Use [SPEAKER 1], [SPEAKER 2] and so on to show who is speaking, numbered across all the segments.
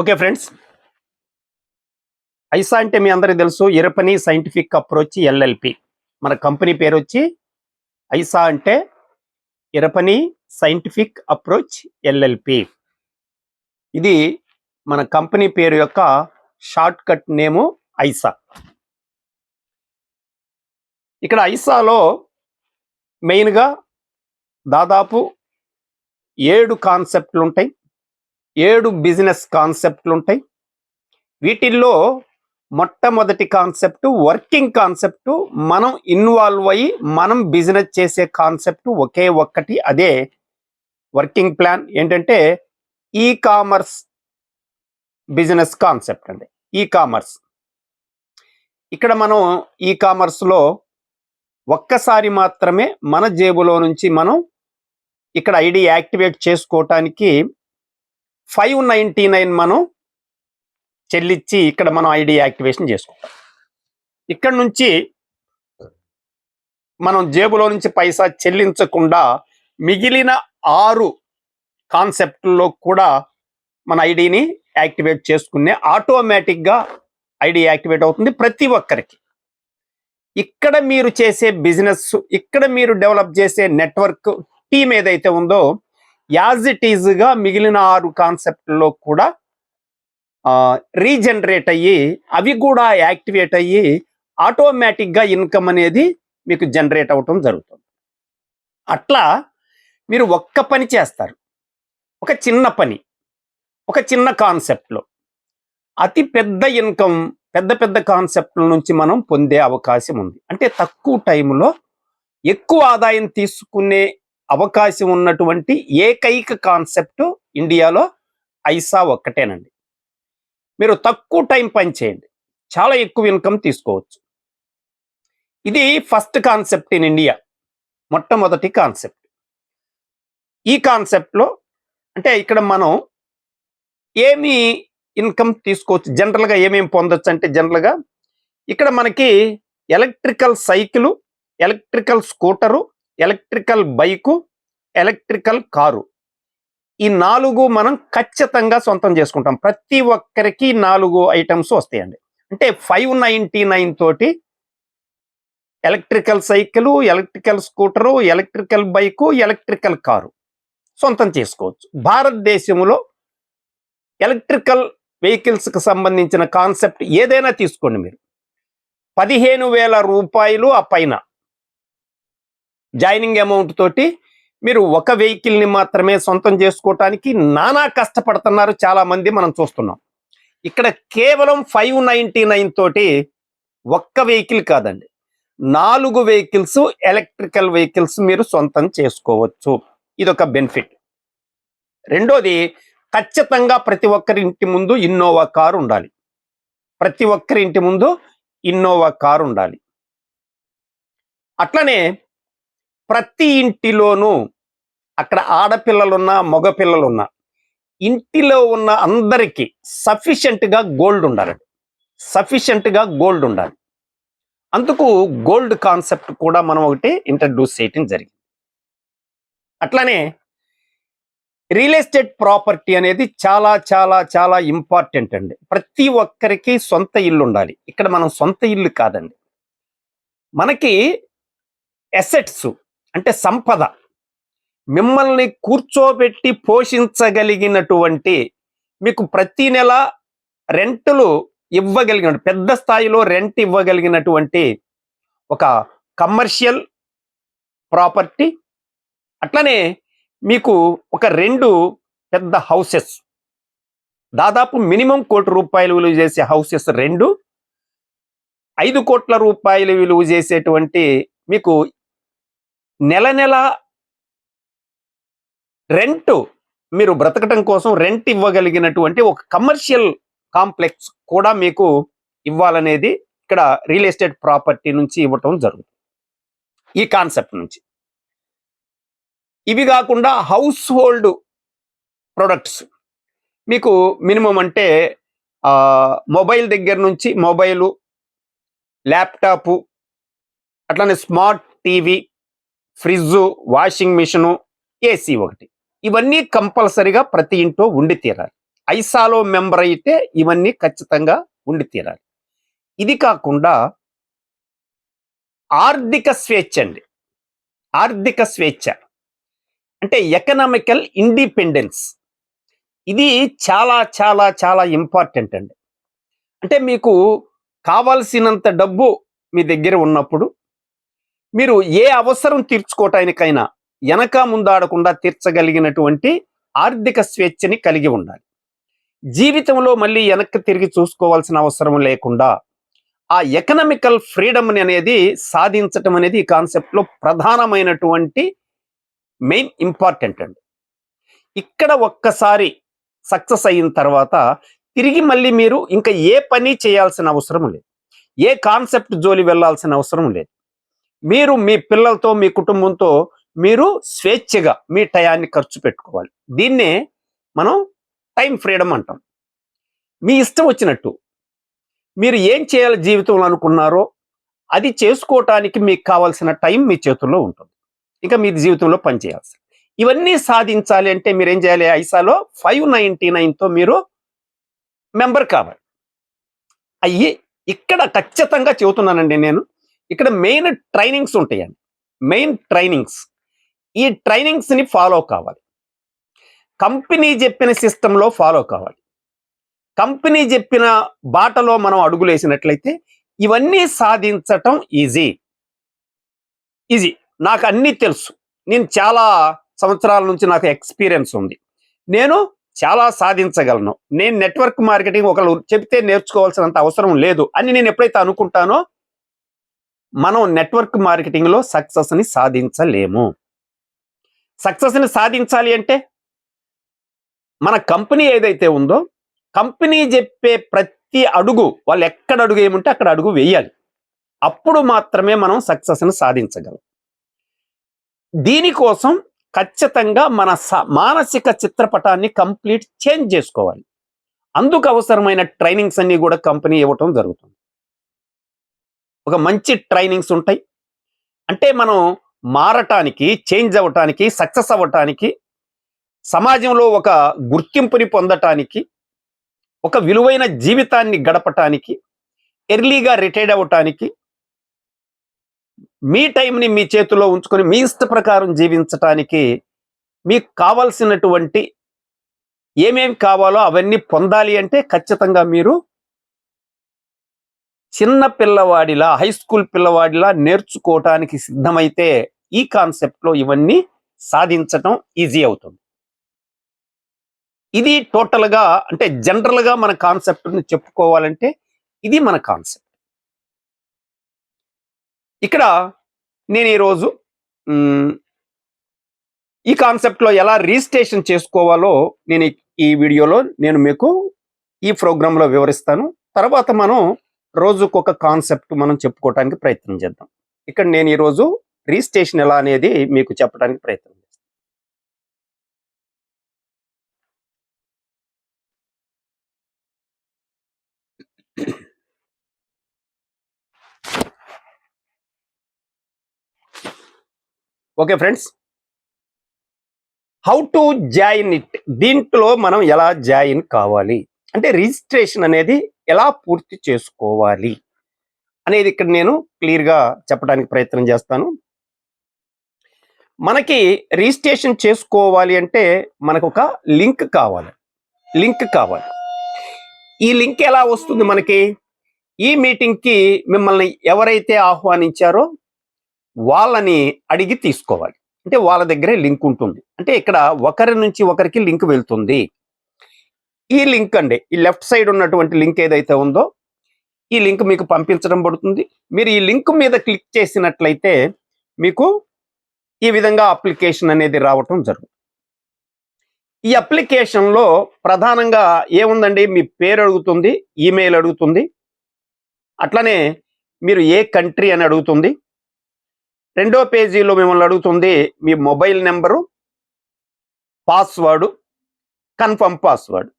[SPEAKER 1] Okay friends. ఐసా అంటే మీ అందరికీ తెలుసు ఇరపని సైంటిఫిక్ అప్రోచ్ ఎల్ఎల్పి. మన కంపెనీ పేరు వచ్చి ఐసా అంటే ఇరపని సైంటిఫిక్ అప్రోచ్ ఎల్ఎల్పి. ఇది మన కంపెనీ పేరు యొక్క షార్ట్ కట్ నేము ఐసా. ఇక్కడ ఐసాలో మెయిన్గా దాదాపు ఏడు కాన్సెప్ట్లు ఉంటాయి. ఏడు బిజినెస్ కాన్సెప్ట్లు ఉంటాయి వీటిల్లో మొట్టమొదటి కాన్సెప్ట్ వర్కింగ్ కాన్సెప్ట్ మనం ఇన్వాల్వ్ అయ్యి మనం బిజినెస్ చేసే కాన్సెప్ట్ ఒకే ఒక్కటి అదే వర్కింగ్ ప్లాన్. ఏంటంటే ఈ కామర్స్ బిజినెస్ కాన్సెప్ట్ అండి. ఈ కామర్స్ ఇక్కడ మనం ఈ కామర్స్లో ఒక్కసారి మాత్రమే మన జేబులో నుంచి మనం ఇక్కడ ఐడి యాక్టివేట్ చేసుకోవటానికి ఫైవ్ నైంటీ నైన్ మనం చెల్లించి ఇక్కడ మనం ఐడి యాక్టివేషన్ చేసుకుంటాం. ఇక్కడ నుంచి మనం జేబులో నుంచి పైసా చెల్లించకుండా మిగిలిన ఆరు కాన్సెప్ట్లో కూడా మన ఐడిని యాక్టివేట్ చేసుకునే ఆటోమేటిక్గా ఐడి యాక్టివేట్ అవుతుంది ప్రతి ఒక్కరికి. ఇక్కడ మీరు చేసే బిజినెస్ ఇక్కడ మీరు డెవలప్ చేసే నెట్వర్క్ టీం ఏదైతే ఉందో యాజ్ ఇట్ ఈజ్గా మిగిలిన ఆరు కాన్సెప్ట్లో కూడా రీజనరేట్ అయ్యి అవి కూడా యాక్టివేట్ అయ్యి ఆటోమేటిక్గా ఇన్కమ్ అనేది మీకు జనరేట్ అవటం జరుగుతుంది. అట్లా మీరు ఒక్క పని చేస్తారు. ఒక చిన్న పని ఒక చిన్న కాన్సెప్ట్లో. అతి పెద్ద ఇన్కమ్ పెద్ద పెద్ద కాన్సెప్ట్ల నుంచి మనం పొందే అవకాశం ఉంది. అంటే తక్కువ టైంలో ఎక్కువ ఆదాయం తీసుకునే అవకాశం ఉన్నటువంటి ఏకైక కాన్సెప్ట్ ఇండియాలో ఐసా ఒక్కటేనండి. మీరు తక్కువ టైం పని చేయండి. చాలా ఎక్కువ ఇన్కమ్ తీసుకోవచ్చు. ఇది ఫస్ట్ కాన్సెప్ట్ ఇన్ ఇండియా. మొట్టమొదటి కాన్సెప్ట్ ఈ కాన్సెప్ట్లో అంటే ఇక్కడ మనం ఏమి ఇన్కమ్ తీసుకోవచ్చు. జనరల్గా ఏమేమి పొందొచ్చు అంటే జనరల్గా ఇక్కడ మనకి electrical cycle electrical scooter electrical bike electrical car. ఈ నాలుగు మనం ఖచ్చితంగా సొంతం చేసుకుంటాం. ప్రతి ఒక్కరికి నాలుగు ఐటమ్స్ వస్తాయండి. అంటే ఫైవ్ నైంటీ నైన్ తోటి electrical cycle electrical scooter electrical bike electrical car సొంతం చేసుకోవచ్చు. భారతదేశంలో ఎలక్ట్రికల్ వెహికల్స్కి సంబంధించిన కాన్సెప్ట్ ఏదైనా తీసుకోండి మీరు. పదిహేను వేల రూపాయలు ఆ పైన. జాయినింగ్ అమౌంట్ తోటి మీరు ఒక వెహికల్ని మాత్రమే సొంతం చేసుకోవటానికి నానా కష్టపడుతున్నారు చాలా మంది మనం చూస్తున్నాం. ఇక్కడ కేవలం ఫైవ్ నైంటీ నైన్ తోటి ఒక్క వెహికల్ కాదండి. నాలుగు వెహికల్స్ ఎలక్ట్రికల్ వెహికల్స్ మీరు సొంతం చేసుకోవచ్చు. ఇదొక బెనిఫిట్. రెండోది ఖచ్చితంగా ప్రతి ఒక్కరి ఇంటి ముందు ఇన్నోవా కారు ఉండాలి. ప్రతి ఒక్కరి ఇంటి ముందు ఇన్నోవా కారు ఉండాలి. అట్లనే ప్రతి ఇంటిలోనూ అక్కడ ఆడపిల్లలున్నా మగపిల్లలున్నా ఇంటిలో ఉన్న అందరికీ సఫిషియెంట్గా గోల్డ్ ఉండాలండి సఫిషియెంట్గా గోల్డ్ ఉండాలి. అందుకు గోల్డ్ కాన్సెప్ట్ కూడా మనం ఒకటి ఇంట్రడ్యూస్ చేయటం జరిగింది. అట్లానే రియల్ ఎస్టేట్ ప్రాపర్టీ అనేది చాలా చాలా చాలా ఇంపార్టెంట్ అండి. ప్రతి ఒక్కరికి సొంత ఇల్లు ఉండాలి. ఇక్కడ మనం సొంత ఇల్లు కాదండి. మనకి ఎసెట్స్ అంటే సంపద. మిమ్మల్ని కూర్చోబెట్టి పోషించగలిగినటువంటి మీకు ప్రతి నెల రెంట్లు ఇవ్వగలిగిన పెద్ద స్థాయిలో రెంట్ ఇవ్వగలిగినటువంటి ఒక కమర్షియల్ ప్రాపర్టీ అట్లనే మీకు ఒక రెండు పెద్ద హౌసెస్. దాదాపు మినిమం కోటి రూపాయలు విలువ చేసే హౌసెస్ రెండు ఐదు కోట్ల రూపాయలు విలువ చేసేటువంటి మీకు నెల నెల రెంట్ మీరు బ్రతకటం కోసం రెంట్ ఇవ్వగలిగినటువంటి ఒక కమర్షియల్ కాంప్లెక్స్ కూడా మీకు ఇవ్వాలనేది ఇక్కడ రియల్ ఎస్టేట్ ప్రాపర్టీ నుంచి ఇవ్వటం జరుగుతుంది. ఈ కాన్సెప్ట్ నుంచి. ఇవి కాకుండా హౌస్ హోల్డ్ ప్రొడక్ట్స్. మీకు మినిమం అంటే మొబైల్ దగ్గర నుంచి మొబైలు ల్యాప్టాపు అట్లానే smart TV fridge washing machine AC ఒకటి. ఇవన్నీ కంపల్సరిగా ప్రతి ఇంట్లో ఉండి తీరాలి. ఐసాలో మెంబర్ అయితే ఇవన్నీ ఖచ్చితంగా ఉండి తీరాలి. ఇది కాకుండా ఆర్థిక స్వేచ్ఛ అండి. ఆర్థిక స్వేచ్ఛ. అంటే ఎకనామికల్ ఇండిపెండెన్స్. ఇది చాలా చాలా చాలా ఇంపార్టెంట్ అండి. అంటే మీకు కావాల్సినంత డబ్బు మీ దగ్గర ఉన్నప్పుడు మీరు ఏ అవసరం తీర్చుకోవటానికైనా వెనక ముందాడకుండా తీర్చగలిగినటువంటి ఆర్థిక స్వేచ్ఛని కలిగి ఉండాలి. జీవితంలో మళ్ళీ వెనక్కి తిరిగి చూసుకోవాల్సిన అవసరం లేకుండా ఆ ఎకనామికల్ ఫ్రీడమ్ అనేది సాధించటం అనేది ఈ కాన్సెప్ట్లో ప్రధానమైనటువంటి మెయిన్ ఇంపార్టెంట్ అండి. ఇక్కడ ఒక్కసారి సక్సెస్ అయిన తర్వాత తిరిగి మళ్ళీ మీరు ఇంకా ఏ పని చేయాల్సిన అవసరం లేదు. ఏ కాన్సెప్ట్ జోలి వెళ్ళాల్సిన అవసరం లేదు. మీరు మీ పిల్లలతో మీ కుటుంబంతో మీరు స్వేచ్ఛగా మీ టయాన్ని ఖర్చు పెట్టుకోవాలి. దీన్నే మనం టైం ఫ్రీడమ్ అంటాం. మీ ఇష్టం వచ్చినట్టు మీరు ఏం చేయాలి జీవితంలో అనుకున్నారో అది చేసుకోవటానికి మీకు కావాల్సిన టైం మీ చేతుల్లో ఉంటుంది. ఇంకా మీ జీవితంలో పనిచేయాల్సి ఇవన్నీ సాధించాలి అంటే మీరు ఏం చేయాలి? ఐసాలో ఫైవ్ నైంటీ నైన్తో మీరు మెంబర్ కావాలి. అయ్యి ఇక్కడ ఖచ్చితంగా చెబుతున్నానండి నేను. ఇక్కడ మెయిన్ ట్రైనింగ్స్ ఉంటాయండి. మెయిన్ ట్రైనింగ్స్ ఈ ట్రైనింగ్స్ని ఫాలో కావాలి. కంపెనీ చెప్పిన సిస్టంలో ఫాలో కావాలి. కంపెనీ చెప్పిన బాటలో మనం అడుగులేసినట్లయితే ఇవన్నీ సాధించటం ఈజీ ఈజీ నాకు అన్నీ తెలుసు. నేను చాలా సంవత్సరాల నుంచి నాకు ఎక్స్పీరియన్స్ ఉంది. నేను చాలా సాధించగలను. నేను నెట్వర్క్ మార్కెటింగ్ ఒకళ్ళు చెప్తే నేర్చుకోవాల్సినంత అవసరం లేదు అని నేను ఎప్పుడైతే అనుకుంటానో మనం నెట్వర్క్ మార్కెటింగ్లో సక్సెస్ని సాధించలేము. సక్సెస్ని సాధించాలి అంటే మన కంపెనీ ఏదైతే ఉందో కంపెనీ చెప్పే ప్రతి అడుగు వాళ్ళు ఎక్కడ అడుగు ఏముంటే అక్కడ అడుగు వేయాలి. అప్పుడు మాత్రమే మనం సక్సెస్ని సాధించగలం. దీనికోసం ఖచ్చితంగా మన స- మానసిక చిత్రపటాన్ని కంప్లీట్ చేంజ్ చేసుకోవాలి. అందుకు అవసరమైన ట్రైనింగ్స్ అన్నీ కూడా కంపెనీ ఇవ్వటం జరుగుతుంది. ఒక మంచి ట్రైనింగ్స్ ఉంటాయి. అంటే మనం మారటానికి చేంజ్ అవ్వటానికి సక్సెస్ అవ్వటానికి సమాజంలో ఒక గుర్తింపుని పొందటానికి ఒక విలువైన జీవితాన్ని గడపటానికి ఎర్లీగా రిటైర్డ్ అవ్వటానికి మీ టైంని మీ చేతిలో ఉంచుకొని మీ ఇష్ట ప్రకారం జీవించటానికి మీకు కావాల్సినటువంటి ఏమేమి కావాలో అవన్నీ పొందాలి అంటే ఖచ్చితంగా మీరు చిన్న పిల్లవాడిలా హై స్కూల్ పిల్లవాడిలా నేర్చుకోవటానికి సిద్ధమైతే ఈ కాన్సెప్ట్లో ఇవన్నీ సాధించటం ఈజీ అవుతుంది. ఇది టోటల్గా అంటే జనరల్గా మన కాన్సెప్ట్ని చెప్పుకోవాలంటే ఇది మన కాన్సెప్ట్. ఇక్కడ నేను ఈరోజు ఈ కాన్సెప్ట్లో ఎలా రిజిస్ట్రేషన్ చేసుకోవాలో నేను ఈ వీడియోలో నేను మీకు ఈ ప్రోగ్రాంలో వివరిస్తాను. తర్వాత మనం రోజుకొక కాన్సెప్ట్ మనం చెప్పుకోవడానికి ప్రయత్నం చేద్దాం. ఇక్కడ నేను ఈరోజు రిజిస్ట్రేషన్ ఎలా అనేది మీకు చెప్పడానికి ప్రయత్నం చేస్తాను. Okay friends. How to join it దీంట్లో మనం ఎలా జాయిన్ కావాలి? అంటే రిజిస్ట్రేషన్ అనేది ఎలా పూర్తి చేసుకోవాలి అనేది ఇక్కడ నేను క్లియర్గా చెప్పడానికి ప్రయత్నం చేస్తాను. మనకి రిజిస్ట్రేషన్ చేసుకోవాలి అంటే మనకు ఒక లింక్ కావాలి. లింక్ కావాలి. ఈ లింక్ ఎలా వస్తుంది మనకి? ఈ మీటింగ్కి మిమ్మల్ని ఎవరైతే ఆహ్వానించారో వాళ్ళని అడిగి తీసుకోవాలి. అంటే వాళ్ళ దగ్గరే లింక్ ఉంటుంది. అంటే ఇక్కడ ఒకరి నుంచి ఒకరికి లింక్ వెళ్తుంది. ఈ లింక్ అండి. ఈ లెఫ్ట్ సైడ్ ఉన్నటువంటి లింక్ ఏదైతే ఉందో ఈ లింక్ మీకు పంపించడం పడుతుంది. మీరు ఈ లింక్ మీద క్లిక్ చేసినట్లయితే మీకు ఈ విధంగా అప్లికేషన్ అనేది రావటం జరుగుతుంది. ఈ అప్లికేషన్లో ప్రధానంగా ఏముందండి? మీ పేరు అడుగుతుంది ఈమెయిల్ అడుగుతుంది. అట్లనే మీరు ఏ కంట్రీ అని అడుగుతుంది. రెండో పేజీలో మిమ్మల్ని అడుగుతుంది మీ mobile number password confirm password.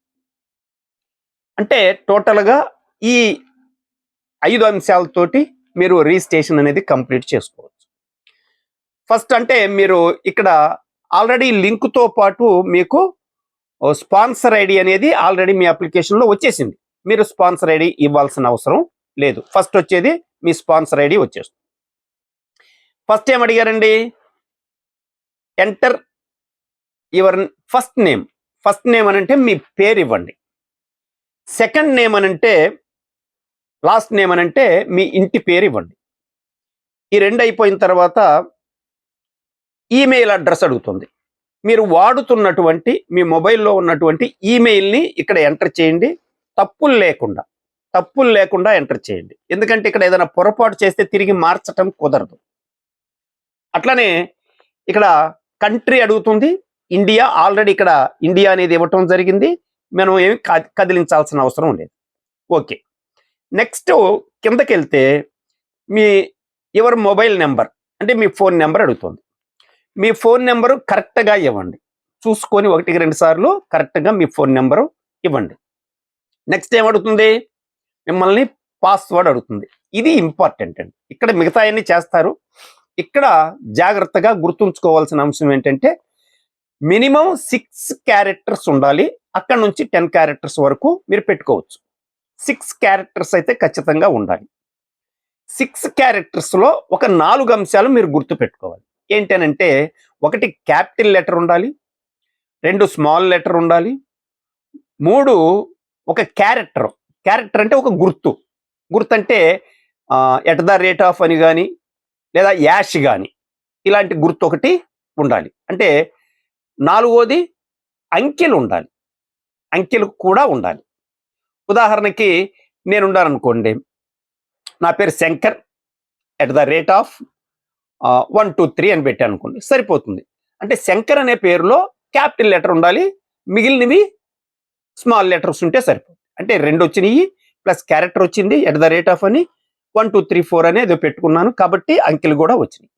[SPEAKER 1] అంటే టోటల్గా ఈ ఐదు అంశాలతోటి మీరు రిజిస్ట్రేషన్ అనేది కంప్లీట్ చేసుకోవచ్చు. ఫస్ట్ అంటే మీరు ఇక్కడ ఆల్రెడీ లింక్తో పాటు మీకు స్పాన్సర్ ఐడి అనేది ఆల్రెడీ మీ అప్లికేషన్లో వచ్చేసింది. మీరు స్పాన్సర్ ఐడి ఇవ్వాల్సిన అవసరం లేదు. ఫస్ట్ వచ్చేది మీ స్పాన్సర్ ఐడి వచ్చేస్తుంది. ఫస్ట్ ఏం అడిగారండి? Enter your first name first name అని అంటే మీ పేరు ఇవ్వండి. సెకండ్ నేమ్ అని అంటే లాస్ట్ నేమ్ అని అంటే మీ ఇంటి పేరు ఇవ్వండి. ఈ రెండు అయిపోయిన తర్వాత ఈమెయిల్ అడ్రస్ అడుగుతుంది. మీరు వాడుతున్నటువంటి మీ మొబైల్లో ఉన్నటువంటి ఈమెయిల్ని ఇక్కడ ఎంటర్ చేయండి. తప్పులు లేకుండా తప్పులు లేకుండా ఎంటర్ చేయండి. ఎందుకంటే ఇక్కడ ఏదైనా పొరపాటు చేస్తే తిరిగి మార్చటం కుదరదు. అట్లనే ఇక్కడ కంట్రీ అడుగుతుంది. ఇండియా ఆల్రెడీ ఇక్కడ ఇండియా అనేది ఇవ్వటం జరిగింది. మనం ఏమి కదిలించాల్సిన అవసరం లేదు. ఓకే. నెక్స్ట్ కిందకి వెళ్తే మీ ఎవరి మొబైల్ నెంబర్ అంటే మీ ఫోన్ నెంబర్ అడుగుతుంది. మీ ఫోన్ నెంబరు కరెక్ట్గా ఇవ్వండి. చూసుకొని ఒకటికి రెండు సార్లు కరెక్ట్గా మీ ఫోన్ నెంబరు ఇవ్వండి. నెక్స్ట్ ఏమడుగుతుంది మిమ్మల్ని పాస్వర్డ్ అడుగుతుంది. ఇది ఇంపార్టెంట్ అండి. ఇక్కడ మిగతా అన్ని చేస్తారు. ఇక్కడ జాగ్రత్తగా గుర్తుంచుకోవాల్సిన అంశం ఏంటంటే మినిమం సిక్స్ క్యారెక్టర్స్ ఉండాలి. అక్కడ నుంచి టెన్ క్యారెక్టర్స్ వరకు మీరు పెట్టుకోవచ్చు. సిక్స్ క్యారెక్టర్స్ అయితే ఖచ్చితంగా ఉండాలి. సిక్స్ క్యారెక్టర్స్లో ఒక నాలుగు అంశాలు మీరు గుర్తు పెట్టుకోవాలి. ఏంటనంటే ఒకటి క్యాపిటల్ లెటర్ ఉండాలి రెండు స్మాల్ లెటర్ ఉండాలి మూడు ఒక క్యారెక్టర్. క్యారెక్టర్ అంటే ఒక గుర్తు. గుర్తు అంటే ఎట్ ద రేట్ ఆఫ్ అని కానీ లేదా యాష్ కానీ ఇలాంటి గుర్తు ఒకటి ఉండాలి. అంటే నాలుగోది అంకెలు ఉండాలి. అంకెలు కూడా ఉండాలి. ఉదాహరణకి నేను అనుకోండి నా పేరు Shankar at the rate of one two three అని పెట్టాను అనుకోండి సరిపోతుంది. అంటే శంకర్ అనే పేరులో క్యాపిటల్ లెటర్ ఉండాలి మిగిలినవి స్మాల్ లెటర్స్ ఉంటే సరిపోతుంది. అంటే రెండు వచ్చినాయి ప్లస్ క్యారెక్టర్ వచ్చింది ఎట్ ద రేట్ ఆఫ్ అని వన్ టూ త్రీ ఫోర్ అనేది పెట్టుకున్నాను కాబట్టి అంకెలు కూడా వచ్చినాయి.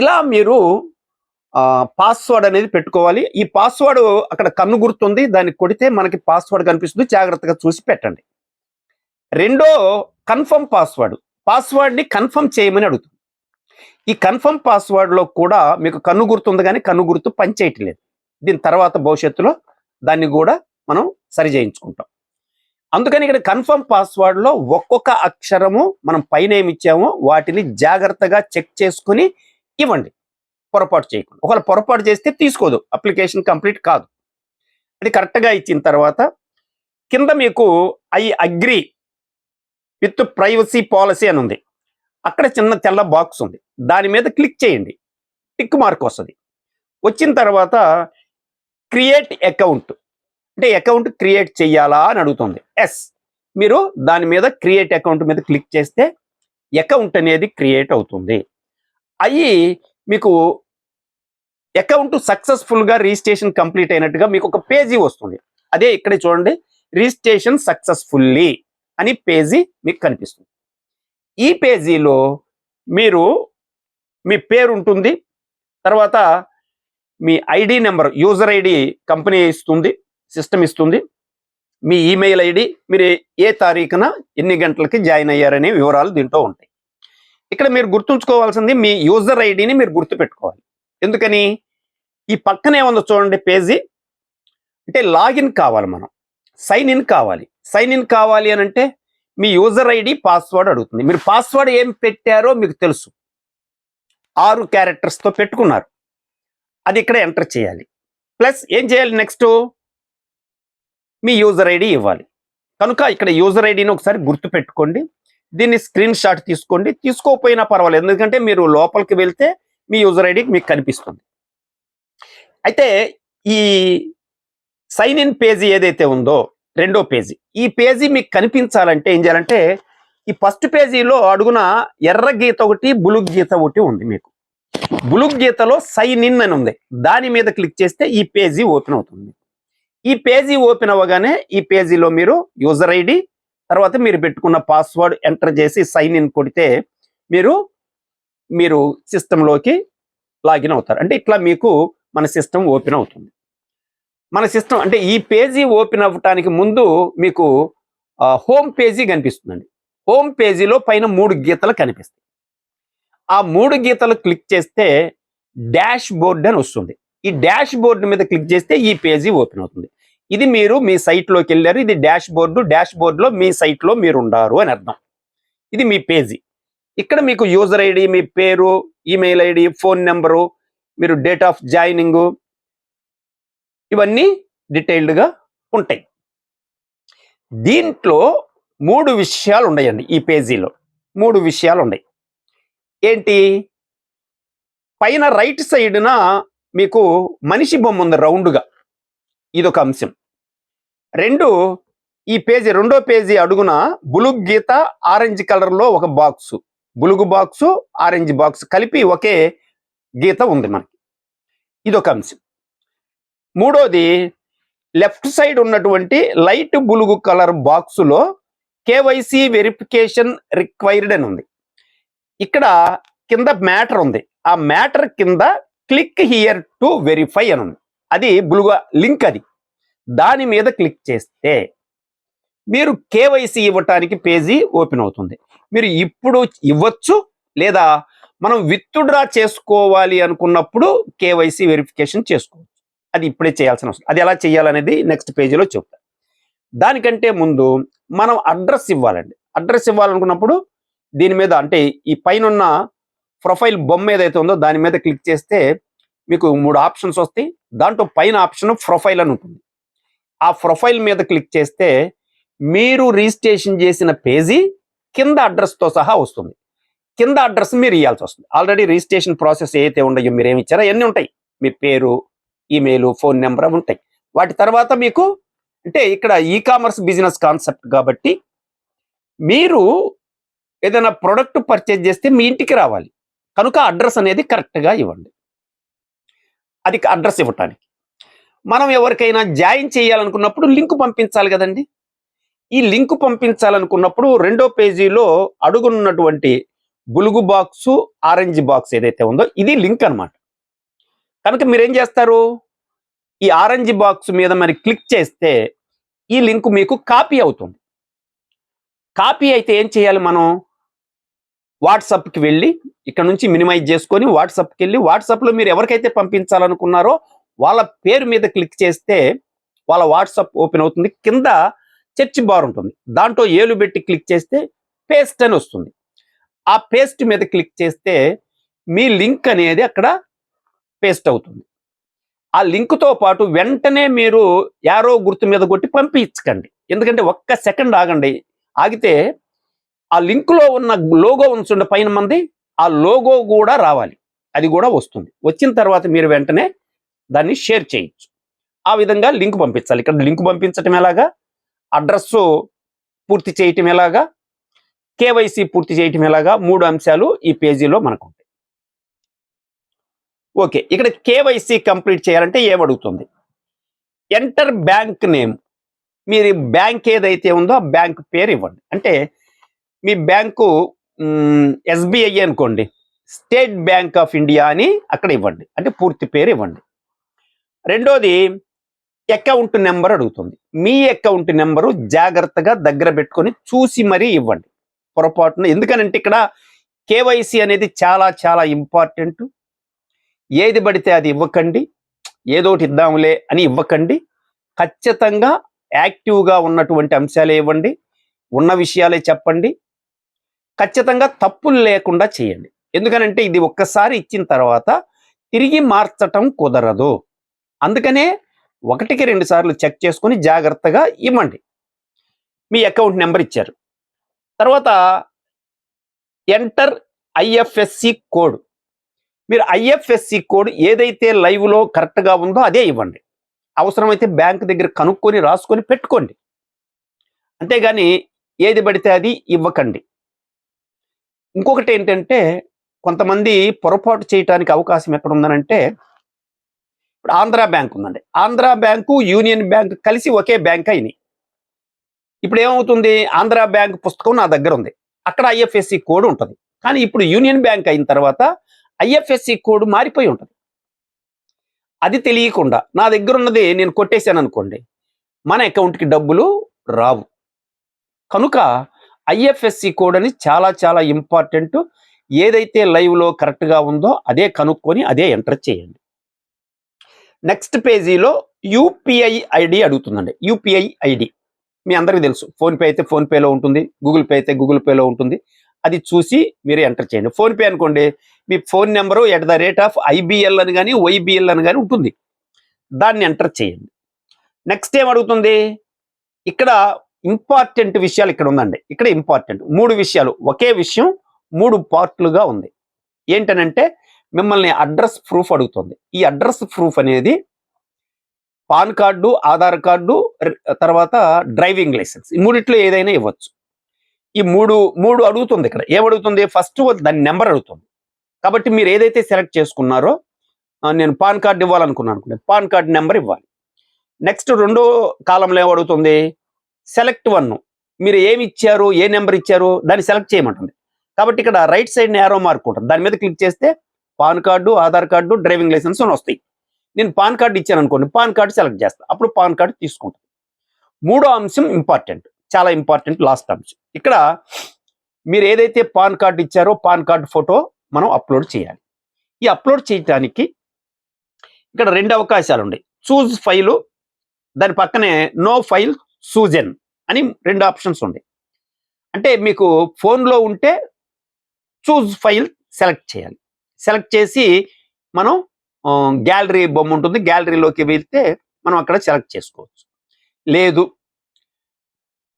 [SPEAKER 1] ఇలా మీరు పాస్వర్డ్ అనేది పెట్టుకోవాలి. ఈ పాస్వర్డ్ అక్కడ కన్ను గుర్తుంది. దాన్ని కొడితే మనకి పాస్వర్డ్ కనిపిస్తుంది. జాగ్రత్తగా చూసి పెట్టండి. రెండో కన్ఫర్మ్ పాస్వర్డ్ పాస్వర్డ్ని కన్ఫర్మ్ చేయమని అడుగుతుంది. ఈ కన్ఫర్మ్ పాస్వర్డ్లో కూడా మీకు కన్ను గుర్తుంది కానీ కన్ను గుర్తు పనిచేయట్లేదు దీని తర్వాత భవిష్యత్తులో దాన్ని కూడా మనం సరి చేయించుకుంటాం. అందుకని ఇక్కడ కన్ఫర్మ్ పాస్వర్డ్లో ఒక్కొక్క అక్షరము మనం పైన ఏమి ఇచ్చామో వాటిని జాగ్రత్తగా చెక్ చేసుకుని ఇవ్వండి. పొరపాటు చేయకుండా. ఒకవేళ పొరపాటు చేస్తే తీసుకోదు. అప్లికేషన్ కంప్లీట్ కాదు. అది కరెక్ట్గా ఇచ్చిన తర్వాత కింద మీకు I agree with privacy policy అని ఉంది. అక్కడ చిన్న తెల్ల బాక్స్ ఉంది. దాని మీద క్లిక్ చేయండి. టిక్ మార్క్ వస్తుంది. వచ్చిన తర్వాత క్రియేట్ అకౌంట్. అంటే అకౌంట్ క్రియేట్ చేయాలా అని అడుగుతుంది. ఎస్. మీరు దాని మీద క్రియేట్ అకౌంట్ మీద క్లిక్ చేస్తే అకౌంట్ అనేది క్రియేట్ అవుతుంది. అయ్యి మీకు అకౌంట్ సక్సెస్ఫుల్గా రిజిస్ట్రేషన్ కంప్లీట్ అయినట్టుగా మీకు ఒక పేజీ వస్తుంది. అదే ఇక్కడ చూడండి రిజిస్ట్రేషన్ సక్సెస్ఫుల్లీ అని పేజీ మీకు కనిపిస్తుంది. ఈ పేజీలో మీరు మీ పేరు ఉంటుంది తర్వాత మీ ID number user ID company ఇస్తుంది సిస్టమ్ ఇస్తుంది మీ ఈమెయిల్ ఐడి మీరు ఏ తారీఖున ఎన్ని గంటలకి జాయిన్ అయ్యారనే వివరాలు దీంట్లో ఉంటాయి. ఇక్కడ మీరు గుర్తుంచుకోవాల్సింది మీ యూజర్ ఐడిని మీరు గుర్తుపెట్టుకోవాలి. ఎందుకని? ఈ పక్కనే ఉందో చూడండి పేజీ. అంటే లాగిన్ కావాలి మనం. సైన్ ఇన్ కావాలి. సైన్ ఇన్ కావాలి అని అంటే మీ యూజర్ ఐడి పాస్వర్డ్ అడుగుతుంది. మీరు పాస్వర్డ్ ఏం పెట్టారో మీకు తెలుసు. ఆరు క్యారెక్టర్స్తో పెట్టుకున్నారు. అది ఇక్కడ ఎంటర్ చేయాలి. ప్లస్ ఏం చేయాలి నెక్స్ట్ మీ యూజర్ ఐడి ఇవ్వాలి. కనుక ఇక్కడ యూజర్ ఐడిని ఒకసారి గుర్తు పెట్టుకోండి దీన్ని స్క్రీన్ షాట్ తీసుకోండి. తీసుకోకపోయినా పర్వాలేదు. ఎందుకంటే మీరు లోపలికి వెళ్తే మీ యూజర్ ఐడి మీకు కనిపిస్తుంది. అయితే ఈ సైన్ ఇన్ పేజీ ఏదైతే ఉందో రెండో పేజీ ఈ పేజీ మీకు కనిపించాలంటే ఏం చేయాలంటే ఈ ఫస్ట్ పేజీలో అడుగున ఎర్ర గీత ఒకటి బులుగ్ గీత ఒకటి ఉంది మీకు. బులుగ్ గీతలో సైన్ ఇన్ అని ఉంది. దాని మీద క్లిక్ చేస్తే ఈ పేజీ ఓపెన్ అవుతుంది. ఈ పేజీ ఓపెన్ అవ్వగానే ఈ పేజీలో మీరు యూజర్ ఐడి తర్వాత మీరు పెట్టుకున్న పాస్వర్డ్ ఎంటర్ చేసి సైన్ ఇన్ కొడితే మీరు మీరు సిస్టంలోకి లాగిన్ అవుతారు. అంటే ఇట్లా మీకు మన సిస్టమ్ ఓపెన్ అవుతుంది. మన సిస్టమ్ అంటే ఈ పేజీ ఓపెన్ అవ్వటానికి ముందు మీకు హోమ్ పేజీ కనిపిస్తుందండి. హోమ్ పేజీలో పైన మూడు గీతలు కనిపిస్తాయి. ఆ మూడు గీతలు క్లిక్ చేస్తే డాష్ బోర్డ్ అని వస్తుంది. ఈ డాష్ బోర్డు మీద క్లిక్ చేస్తే ఈ పేజీ ఓపెన్ అవుతుంది. ఇది మీరు మీ సైట్లోకి వెళ్ళారు ఇది డాష్ బోర్డు డాష్ బోర్డులో మీ సైట్లో మీరు ఉండారు అని అర్థం. ఇది మీ పేజీ. ఇక్కడ మీకు యూజర్ ఐడి మీ పేరు ఈమెయిల్ ఐడి ఫోన్ నెంబరు మీరు డేట్ ఆఫ్ జాయినింగ్ ఇవన్నీ డీటెయిల్డ్గా ఉంటాయి. దీంట్లో మూడు విషయాలు ఉన్నాయండి ఈ పేజీలో. మూడు విషయాలు ఉన్నాయి. ఏంటి? పైన రైట్ సైడ్న మీకు మనిషి బొమ్మ ఉంది రౌండ్గా. ఇదొక అంశం. రెండు ఈ పేజీ రెండో పేజీ అడుగున బులుగు గీత ఆరెంజ్ కలర్లో ఒక బాక్సు. బులుగు బాక్సు ఆరెంజ్ బాక్స్ కలిపి ఒకే గీత ఉంది మనకి. ఇదొక అంశం. మూడోది లెఫ్ట్ సైడ్ ఉన్నటువంటి లైట్ బులుగు కలర్ బాక్సులో కేవైసీ వెరిఫికేషన్ రిక్వైర్డ్ అని ఉంది. ఇక్కడ కింద మ్యాటర్ ఉంది. ఆ మ్యాటర్ కింద క్లిక్ హియర్ టు వెరిఫై అని ఉంది. అది బులుగు లింక్ అది. దాని మీద క్లిక్ చేస్తే మీరు కేవైసీ ఇవ్వటానికి పేజీ ఓపెన్ అవుతుంది. మీరు ఇప్పుడు ఇవ్వచ్చు లేదా మనం విత్డ్రా చేసుకోవాలి అనుకున్నప్పుడు కేవైసీ వెరిఫికేషన్ చేసుకోవచ్చు. అది ఇప్పుడే చేయాల్సిన అవసరం. అది ఎలా చేయాలనేది నెక్స్ట్ పేజీలో చెప్తాను దానికంటే ముందు మనం అడ్రస్ ఇవ్వాలండి. అడ్రస్ ఇవ్వాలనుకున్నప్పుడు దీని మీద అంటే ఈ పైన ఉన్న ప్రొఫైల్ బొమ్మ ఏదైతే ఉందో దాని మీద క్లిక్ చేస్తే మీకు మూడు ఆప్షన్స్ వస్తాయి. దాంట్లో పైన ఆప్షన్ ప్రొఫైల్ అని ఉంటుంది. ఆ ప్రొఫైల్ మీద క్లిక్ చేస్తే మీరు రిజిస్ట్రేషన్ చేసిన పేజీ కింద అడ్రస్తో సహా వస్తుంది. కింద అడ్రస్ మీరు ఇవ్వాల్సి వస్తుంది. ఆల్రెడీ రిజిస్ట్రేషన్ ప్రాసెస్ ఏదైతే ఉండయో మీరు ఏమి ఇచ్చారో అన్నీ ఉంటాయి. మీ పేరు ఈమెయిల్ ఫోన్ నెంబర్ ఉంటాయి. వాటి తర్వాత మీకు అంటే ఇక్కడ ఈ కామర్స్ బిజినెస్ కాన్సెప్ట్ కాబట్టి మీరు ఏదైనా ప్రొడక్ట్ పర్చేజ్ చేస్తే మీ ఇంటికి రావాలి. కనుక అడ్రస్ అనేది కరెక్ట్గా ఇవ్వండి. అది అడ్రస్ ఇవ్వటానికి. మనం ఎవరికైనా జాయిన్ చేయాలనుకున్నప్పుడు లింక్ పంపించాలి కదండి. ఈ లింక్ పంపించాలనుకున్నప్పుడు రెండో పేజీలో అడుగున్నటువంటి బులుగు బాక్సు ఆరెంజ్ బాక్స్ ఏదైతే ఉందో ఇది లింక్ అన్నమాట. కనుక మీరేం చేస్తారు? ఈ ఆరెంజ్ బాక్స్ మీద మరి క్లిక్ చేస్తే ఈ లింక్ మీకు కాపీ అవుతుంది. కాపీ అయితే ఏం చేయాలి మనం? వాట్సాప్కి వెళ్ళి ఇక్కడ నుంచి మినిమైజ్ చేసుకొని వాట్సాప్కి వెళ్ళి వాట్సాప్లో మీరు ఎవరికైతే పంపించాలనుకున్నారో వాళ్ళ పేరు మీద క్లిక్ చేస్తే వాళ్ళ వాట్సాప్ ఓపెన్ అవుతుంది. కింద చర్చ్ బార్ ఉంటుంది. దాంట్లో ఏలు పెట్టి క్లిక్ చేస్తే పేస్ట్ అని వస్తుంది. ఆ పేస్ట్ మీద క్లిక్ చేస్తే మీ లింక్ అనేది అక్కడ పేస్ట్ అవుతుంది. ఆ లింక్తో పాటు వెంటనే మీరు యారో గుర్తు మీద కొట్టి పంపించకండి. ఎందుకంటే ఒక్క సెకండ్ ఆగండి. ఆగితే ఆ లింక్లో ఉన్న లోగో ఉంచుండే పైన మంది ఆ లోగో కూడా రావాలి. అది కూడా వస్తుంది. వచ్చిన తర్వాత మీరు వెంటనే దాన్ని షేర్ చేయొచ్చు. ఆ విధంగా లింక్ పంపించాలి. ఇక్కడ లింక్ పంపించటం ఎలాగా? అడ్రస్ పూర్తి చేయటం ఎలాగా? కేవైసీ పూర్తి చేయటం ఎలాగా? మూడు అంశాలు ఈ పేజీలో మనకు ఉంటాయి ఓకే ఇక్కడ కేవైసీ కంప్లీట్ చేయాలంటే ఏమడుగుతుంది? ఎంటర్ బ్యాంక్ నేమ్ మీరు బ్యాంక్ ఏదైతే ఉందో ఆ బ్యాంక్ పేరు ఇవ్వండి. అంటే మీ బ్యాంకు ఎస్బీఐ అనుకోండి. స్టేట్ బ్యాంక్ ఆఫ్ ఇండియా అని అక్కడ ఇవ్వండి. అంటే పూర్తి పేరు ఇవ్వండి. రెండోది అకౌంట్ నెంబర్ అడుగుతుంది. మీ అకౌంట్ నెంబరు జాగ్రత్తగా దగ్గర పెట్టుకొని చూసి మరీ ఇవ్వండి. పొరపాటున ఎందుకనంటే ఇక్కడ కేవైసీ అనేది చాలా చాలా ఇంపార్టెంట్ ఏది పడితే అది ఇవ్వకండి. ఏదోటి ఇద్దాంలే అని ఇవ్వకండి. ఖచ్చితంగా యాక్టివ్గా ఉన్నటువంటి అంశాలే ఇవ్వండి. ఉన్న విషయాలే చెప్పండి. ఖచ్చితంగా తప్పులు లేకుండా చేయండి. ఎందుకనంటే ఇది ఒక్కసారి ఇచ్చిన తర్వాత తిరిగి మార్చటం కుదరదు. అందుకనే ఒకటికి రెండు సార్లు చెక్ చేసుకొని జాగ్రత్తగా ఇవ్వండి. మీ అకౌంట్ నెంబర్ ఇచ్చారు. తర్వాత ఎంటర్ ఐఎఫ్ఎస్సి కోడ్. మీరు ఐఎఫ్ఎస్సి కోడ్ ఏదైతే లైవ్లో కరెక్ట్గా ఉందో అదే ఇవ్వండి. అవసరమైతే బ్యాంక్ దగ్గర కనుక్కొని రాసుకొని పెట్టుకోండి. అంతేగాని ఏది పడితే అది ఇవ్వకండి. ఇంకొకటి ఏంటంటే కొంతమంది పొరపాటు చేయటానికి అవకాశం ఎక్కడ ఉందనంటే ఇప్పుడు ఆంధ్రా బ్యాంక్ ఉందండి. ఆంధ్రా బ్యాంకు యూనియన్ బ్యాంక్ కలిసి ఒకే బ్యాంక్ అయినాయి. ఇప్పుడు ఏమవుతుంది? ఆంధ్రా బ్యాంక్ పుస్తకం నా దగ్గర ఉంది. అక్కడ ఐఎఫ్ఎస్సి కోడ్ ఉంటుంది. కానీ ఇప్పుడు యూనియన్ బ్యాంక్ అయిన తర్వాత ఐఎఫ్ఎస్సి కోడ్ మారిపోయి ఉంటుంది. అది తెలియకుండా నా దగ్గర ఉన్నది నేను కొట్టేశాను అనుకోండి మన అకౌంట్కి డబ్బులు రావు. కనుక ఐఎఫ్ఎస్సి కోడ్ అని చాలా చాలా ఇంపార్టెంట్. ఏదైతే లైవ్లో కరెక్ట్గా ఉందో అదే కనుక్కొని అదే ఎంటర్ చేయండి. నెక్స్ట్ పేజీలో యూపీఐ ఐడి అడుగుతుందండి. యూపీఐ ఐడి మీ అందరికీ తెలుసు. ఫోన్పే అయితే ఫోన్పేలో ఉంటుంది. గూగుల్ పే అయితే గూగుల్ పేలో ఉంటుంది. అది చూసి మీరు ఎంటర్ చేయండి. ఫోన్పే అనుకోండి మీ phone number at the rate of IBL అని కానీ వైబిఎల్ అని కానీ ఉంటుంది. దాన్ని ఎంటర్ చేయండి. నెక్స్ట్ ఏం అడుగుతుంది? ఇక్కడ ఇంపార్టెంట్ విషయాలు ఇక్కడ ఉందండి. ఇక్కడ ఇంపార్టెంట్ మూడు విషయాలు. ఒకే విషయం మూడు పార్ట్లుగా ఉంది. ఏంటనంటే మిమ్మల్ని అడ్రస్ ప్రూఫ్ అడుగుతుంది. ఈ అడ్రస్ ప్రూఫ్ అనేది పాన్ కార్డు ఆధార్ కార్డు తర్వాత డ్రైవింగ్ లైసెన్స్ ఈ మూడిట్లో ఏదైనా ఇవ్వచ్చు. ఈ మూడు మూడు అడుగుతుంది ఇక్కడ. ఏమడుగుతుంది ఫస్ట్ దాని నెంబర్ అడుగుతుంది. కాబట్టి మీరు ఏదైతే సెలెక్ట్ చేసుకున్నారో నేను పాన్ కార్డు ఇవ్వాలనుకున్నాను అనుకోండి. పాన్ కార్డు నెంబర్ ఇవ్వాలి. నెక్స్ట్ రెండో కాలంలో ఏమడుగుతుంది సెలెక్ట్ వన్. మీరు ఏమి ఇచ్చారు? ఏ నెంబర్ ఇచ్చారు? దాన్ని సెలెక్ట్ చేయమంటుంది. కాబట్టి ఇక్కడ రైట్ సైడ్ నేరో మార్క్ ఉంటుంది. దాని మీద క్లిక్ చేస్తే PAN card Aadhaar card driving licence అని వస్తాయి. నేను పాన్ కార్డు ఇచ్చాను అనుకోండి పాన్ కార్డు సెలెక్ట్ చేస్తాను అప్పుడు పాన్ కార్డు తీసుకుంటాను మూడో అంశం ఇంపార్టెంట్. చాలా ఇంపార్టెంట్ లాస్ట్ అంశం. ఇక్కడ మీరు ఏదైతే పాన్ కార్డు ఇచ్చారో పాన్ కార్డు ఫోటో మనం అప్లోడ్ చేయాలి. ఈ అప్లోడ్ చేయడానికి ఇక్కడ రెండు అవకాశాలు ఉన్నాయి. చూజ్ ఫైలు దాని పక్కనే నో ఫైల్ సూజన్ అని రెండు ఆప్షన్స్ ఉన్నాయి. అంటే మీకు ఫోన్లో ఉంటే చూజ్ ఫైల్ సెలెక్ట్ చేయాలి. సెలెక్ట్ చేసి మనం గ్యాలరీ బొమ్మ ఉంటుంది. గ్యాలరీలోకి వెళ్తే మనం అక్కడ సెలెక్ట్ చేసుకోవచ్చు. లేదు.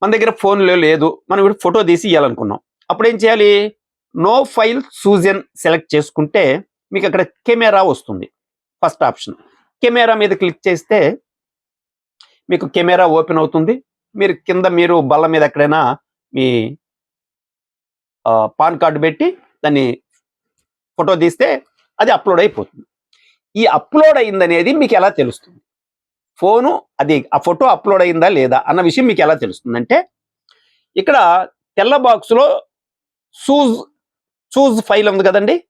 [SPEAKER 1] మన దగ్గర ఫోన్లో లేదు. మనం ఇప్పుడు ఫోటో తీసి ఇవ్వాలనుకున్నాం అప్పుడు ఏం చేయాలి? నో ఫైల్ సూజన్ సెలెక్ట్ చేసుకుంటే మీకు అక్కడ కెమెరా వస్తుంది. First option. కెమెరా మీద క్లిక్ చేస్తే మీకు కెమెరా ఓపెన్ అవుతుంది. మీరు కింద మీరు బల్ల మీద ఎక్కడైనా మీ పాన్ కార్డు పెట్టి దాన్ని ఫోటో తీస్తే అది అప్లోడ్ అయిపోతుంది. ఈ అప్లోడ్ అయిందనేది మీకు ఎలా తెలుస్తుంది? ఫోను అది ఆ ఫోటో అప్లోడ్ అయిందా లేదా అన్న విషయం మీకు ఎలా తెలుస్తుంది? అంటే ఇక్కడ తెల్ల బాక్స్లో సూజ్ సూజ్ ఫైల్ ఉంది కదండి?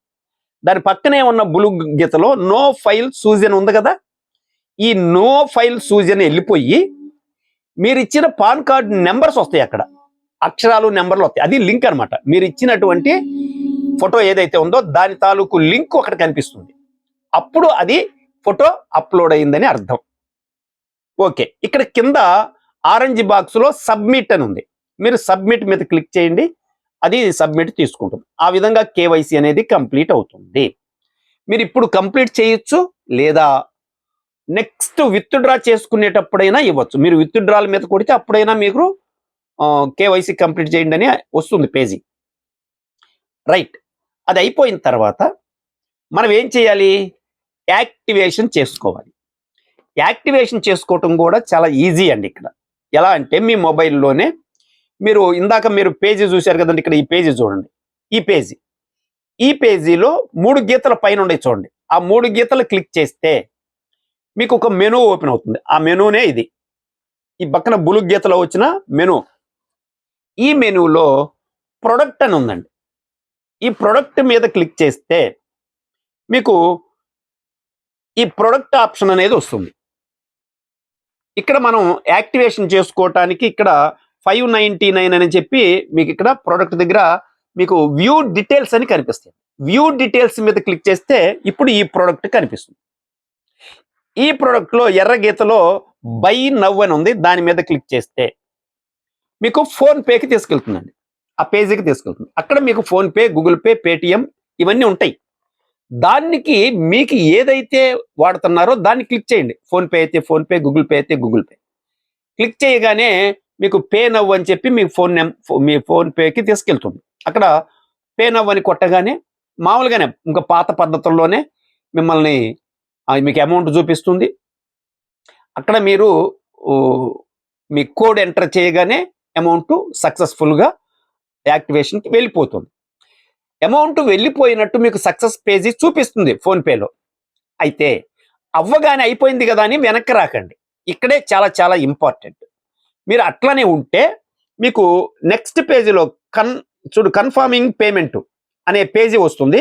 [SPEAKER 1] దాని పక్కనే ఉన్న బులు గీతలో నో ఫైల్ సూజన్ ఉంది కదా? ఈ నో ఫైల్ సూజన్ వెళ్ళిపోయి మీరు ఇచ్చిన పాన్ కార్డ్ నెంబర్స్ వస్తాయి అక్కడ. అక్షరాలు నెంబర్లు వస్తాయి. అది లింక్ అన్నమాట. మీరు ఇచ్చినటువంటి ఫోటో ఏదైతే ఉందో దాని తాలూకు లింక్ ఒకటి కనిపిస్తుంది. అప్పుడు అది ఫోటో అప్లోడ్ అయిందని అర్థం. ఓకే ఇక్కడ కింద ఆరెంజ్ బాక్స్లో సబ్మిట్ అని ఉంది. మీరు సబ్మిట్ మీద క్లిక్ చేయండి. అది సబ్మిట్ తీసుకుంటుంది. ఆ విధంగా కేవైసీ అనేది కంప్లీట్ అవుతుంది. మీరు ఇప్పుడు కంప్లీట్ చేయొచ్చు లేదా నెక్స్ట్ విత్డ్రా చేసుకునేటప్పుడైనా ఇవ్వచ్చు. మీరు విత్డ్రాల మీద కొడితే అప్పుడైనా మీకు కేవైసీ కంప్లీట్ చేయండి అని వస్తుంది పేజీ. రైట్. అది అయిపోయిన తర్వాత మనం ఏం చేయాలి? యాక్టివేషన్ చేసుకోవాలి. యాక్టివేషన్ చేసుకోవటం కూడా చాలా ఈజీ అండి ఇక్కడ. ఎలా అంటే మీ మొబైల్లోనే మీరు ఇందాక మీరు పేజీ చూశారు కదండి ఇక్కడ ఈ పేజీ చూడండి. ఈ పేజీ. ఈ పేజీలో మూడు గీతల పైన ఉండే చూడండి. ఆ మూడు గీతలు క్లిక్ చేస్తే మీకు ఒక మెనూ ఓపెన్ అవుతుంది. ఆ మెనూనే ఇది. ఈ పక్కన బులుగు గీతలో వచ్చిన మెనూ. ఈ మెనూలో ప్రొడక్ట్ అని ఉందండి. ఈ ప్రొడక్ట్ మీద క్లిక్ చేస్తే మీకు ఈ ప్రొడక్ట్ ఆప్షన్ అనేది వస్తుంది. ఇక్కడ మనం యాక్టివేషన్ చేసుకోవటానికి ఇక్కడ ఫైవ్ నైంటీ నైన్ అని చెప్పి మీకు ఇక్కడ ప్రొడక్ట్ దగ్గర మీకు వ్యూ డీటెయిల్స్ అని కనిపిస్తాయి వ్యూ డీటెయిల్స్ మీద క్లిక్ చేస్తే ఇప్పుడు ఈ ప్రోడక్ట్ కనిపిస్తుంది. ఈ ప్రోడక్ట్లో ఎర్ర గీతలో బై నవ్ అని ఉంది. దాని మీద క్లిక్ చేస్తే మీకు ఫోన్పేకి తీసుకెళ్తుందండి. ఆ పేజీకి తీసుకెళ్తుంది. అక్కడ మీకు ఫోన్పే గూగుల్ పే పేటిఎం ఇవన్నీ ఉంటాయి. దానికి మీకు ఏదైతే వాడుతున్నారో దాన్ని క్లిక్ చేయండి. ఫోన్పే అయితే ఫోన్పే గూగుల్ పే అయితే గూగుల్ పే. క్లిక్ చేయగానే మీకు పే నవ్ అని చెప్పి మీ ఫోన్ నెం మీ ఫోన్పేకి తీసుకెళ్తుంది. అక్కడ పే నవ్ అని కొట్టగానే మామూలుగానే ఇంకా పాత పద్ధతుల్లోనే మిమ్మల్ని మీకు అమౌంట్ చూపిస్తుంది. అక్కడ మీరు మీ కోడ్ ఎంటర్ చేయగానే అమౌంట్ సక్సెస్ఫుల్గా యాక్టివేషన్కి వెళ్ళిపోతుంది. అమౌంట్ వెళ్ళిపోయినట్టు మీకు సక్సెస్ పేజీ చూపిస్తుంది ఫోన్పేలో. అయితే అవ్వగానే అయిపోయింది కదా అని వెనక్కి రాకండి. ఇక్కడే చాలా చాలా ఇంపార్టెంట్. మీరు అట్లనే ఉంటే మీకు నెక్స్ట్ పేజీలో కన్ చూడు కన్ఫర్మింగ్ పేమెంట్ అనే పేజీ వస్తుంది.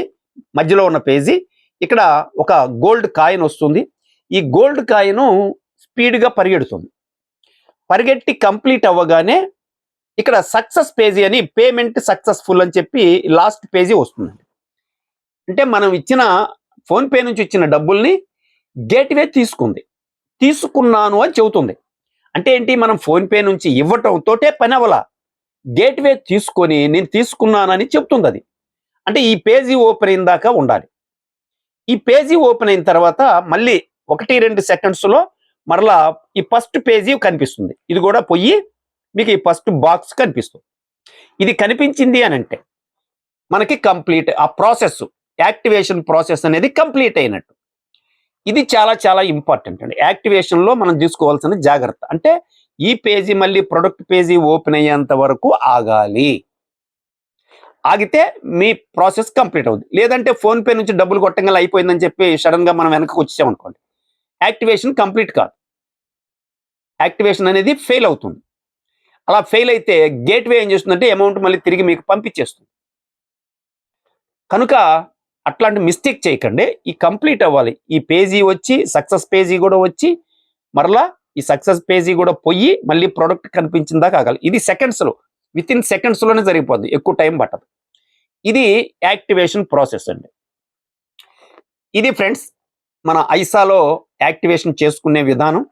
[SPEAKER 1] మధ్యలో ఉన్న పేజీ. ఇక్కడ ఒక గోల్డ్ కాయిన్ వస్తుంది. ఈ గోల్డ్ కాయిన్ స్పీడ్గా పరిగెడుతుంది. పరిగెట్టి కంప్లీట్ అవ్వగానే ఇక్కడ సక్సెస్ పేజీ అని పేమెంట్ సక్సెస్ఫుల్ అని చెప్పి లాస్ట్ పేజీ వస్తుందండి అంటే మనం ఇచ్చిన ఫోన్పే నుంచి ఇచ్చిన డబ్బుల్ని గేట్వే తీసుకుంది. తీసుకున్నాను అని చెబుతుంది. అంటే ఏంటి? మనం ఫోన్పే నుంచి ఇవ్వటం తోటే పని అవలా. గేట్వే తీసుకొని నేను తీసుకున్నానని చెప్తుంది అది. అంటే ఈ పేజీ ఓపెన్ అయిన దాకా ఉండాలి. ఈ పేజీ ఓపెన్ అయిన తర్వాత మళ్ళీ ఒకటి రెండు సెకండ్స్లో మరలా ఈ ఫస్ట్ పేజీ కనిపిస్తుంది. ఇది కూడా పోయి మీకు ఈ ఫస్ట్ బాక్స్ కనిపిస్తుంది. ఇది కనిపించింది అని అంటే మనకి కంప్లీట్ ఆ ప్రాసెస్ యాక్టివేషన్ ప్రాసెస్ అనేది కంప్లీట్ అయినట్టు. ఇది చాలా చాలా ఇంపార్టెంట్ అండి. యాక్టివేషన్లో మనం తీసుకోవాల్సిన జాగ్రత్త. అంటే ఈ పేజీ మళ్ళీ ప్రొడక్ట్ పేజీ ఓపెన్ అయ్యేంత వరకు ఆగాలి. ఆగితే మీ ప్రాసెస్ కంప్లీట్ అవుతుంది లేదంటే ఫోన్పే నుంచి డబ్బులు కొట్టంగా అయిపోయిందని చెప్పి సడన్గా మనం వెనక్కి వచ్చామనుకోండి యాక్టివేషన్ కంప్లీట్ కాదు. యాక్టివేషన్ అనేది ఫెయిల్ అవుతుంది. అలా ఫెయిల్ అయితే గేట్వే ఏం చేస్తుందంటే అమౌంట్ మళ్ళీ తిరిగి మీకు పంపించేస్తుంది. కనుక అట్లాంటి మిస్టేక్ చేయకండి. ఈ కంప్లీట్ అవ్వాలి. ఈ పేజీ వచ్చి సక్సెస్ పేజీ కూడా వచ్చి మరలా ఈ సక్సెస్ పేజీ కూడా పోయి మళ్ళీ ప్రోడక్ట్ కనిపించిందా కాగాలి ఇది సెకండ్స్లో. విత్ ఇన్ సెకండ్స్లోనే జరిగిపోద్ది. ఎక్కువ టైం పట్టదు. ఇది యాక్టివేషన్ ప్రాసెస్ అండి. ఇది ఫ్రెండ్స్ మన ఐసాలో యాక్టివేషన్ చేసుకునే విధానం.